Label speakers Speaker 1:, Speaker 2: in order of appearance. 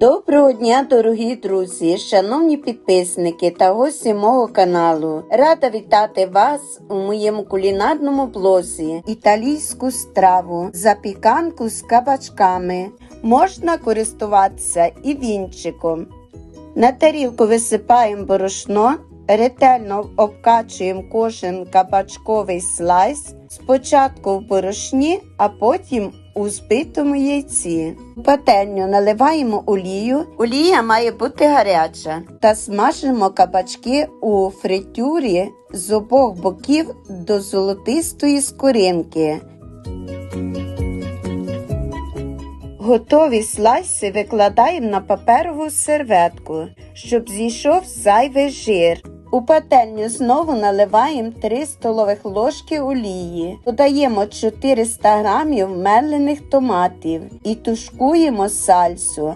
Speaker 1: Доброго дня, дорогі друзі, шановні підписники та гості мого каналу. Рада вітати вас у моєму кулінарному блозі. Італійську страву, запіканку з кабачками. Можна користуватися і вінчиком. На тарілку висипаємо борошно, ретельно обкачуємо кожен кабачковий слайс. Спочатку в борошні, а потім у збитому яйці. У пательню наливаємо олію. Олія має бути гаряча. Та смажимо кабачки у фритюрі з обох боків до золотистої скоринки. Готові слайси викладаємо на паперову серветку, щоб зійшов зайвий жир. У пательню знову наливаємо 3 столових ложки олії, додаємо 400 грамів мелених томатів і тушкуємо сальсу